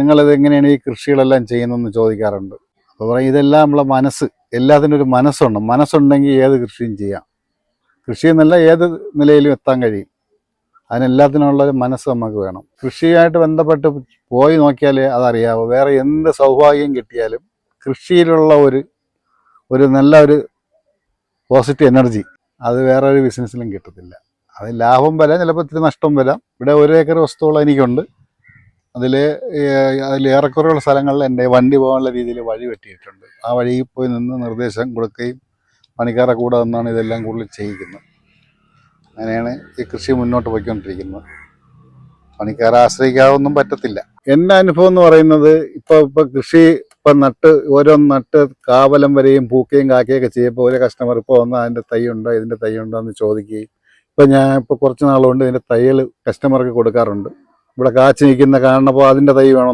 നിങ്ങളിത് എങ്ങനെയാണ് ഈ കൃഷികളെല്ലാം ചെയ്യുന്നതെന്ന് ചോദിക്കാറുണ്ട്. അപ്പോൾ പറയും ഇതെല്ലാം നമ്മളെ മനസ്സ് എല്ലാത്തിനും ഒരു മനസ്സുണ്ട്. മനസ്സുണ്ടെങ്കിൽ ഏത് കൃഷിയും ചെയ്യാം. കൃഷി എന്നല്ല ഏത് നിലയിലും എത്താൻ കഴിയും. അതിനെല്ലാത്തിനുള്ള ഒരു മനസ്സ് നമുക്ക് വേണം. കൃഷിയായിട്ട് ബന്ധപ്പെട്ട് പോയി നോക്കിയാലേ അതറിയാവൂ. വേറെ എന്ത് സൗഭാഗ്യം കിട്ടിയാലും കൃഷിയിലുള്ള ഒരു ഒരു നല്ല ഒരു പോസിറ്റീവ് എനർജി അത് വേറെ ഒരു ബിസിനസ്സിലും കിട്ടത്തില്ല. അത് ലാഭം വരാം ചിലപ്പോൾ ഇത്തിരി നഷ്ടം വരാം. ഇവിടെ ഒരു ഏക്കർ വസ്തുവോളം എനിക്കുണ്ട്. അതിൽ ഏറെക്കുറെയുള്ള സ്ഥലങ്ങളിൽ എന്റെ വണ്ടി പോകാനുള്ള രീതിയിൽ വഴി വെട്ടിയിട്ടുണ്ട്. ആ വഴിയിൽ പോയി നിന്ന് നിർദ്ദേശം കൊടുക്കുകയും പണിക്കാരെ കൂടെ നിന്നാണ് ഇതെല്ലാം കൂടുതൽ ചെയ്യിക്കുന്നത്. അങ്ങനെയാണ് ഈ കൃഷി മുന്നോട്ട് പോയിക്കൊണ്ടിരിക്കുന്നത്. പണിക്കാരെ ആശ്രയിക്കാതൊന്നും പറ്റത്തില്ല. എന്റെ അനുഭവം എന്ന് പറയുന്നത് ഇപ്പോൾ ഇപ്പോൾ കൃഷി ഇപ്പം നട്ട് ഓരോ നട്ട് കാവലം വരെയും പൂക്കുകയും കാക്കുകയൊക്കെ ചെയ്യുമ്പോൾ ഒരു കസ്റ്റമർ ഇപ്പോൾ വന്ന് അതിന്റെ തൈ ഉണ്ടോ ഇതിന്റെ തൈ ഉണ്ടോ എന്ന് ചോദിക്കുകയും ഇപ്പം ഞാൻ ഇപ്പോൾ കുറച്ച് നാളുകൊണ്ട് ഇതിന്റെ തയ്യൽ കസ്റ്റമർക്ക് കൊടുക്കാറുണ്ട്. ഇവിടെ കാച്ചു നിൽക്കുന്ന കാണുന്നപ്പോൾ അതിന്റെ തൈ വേണം.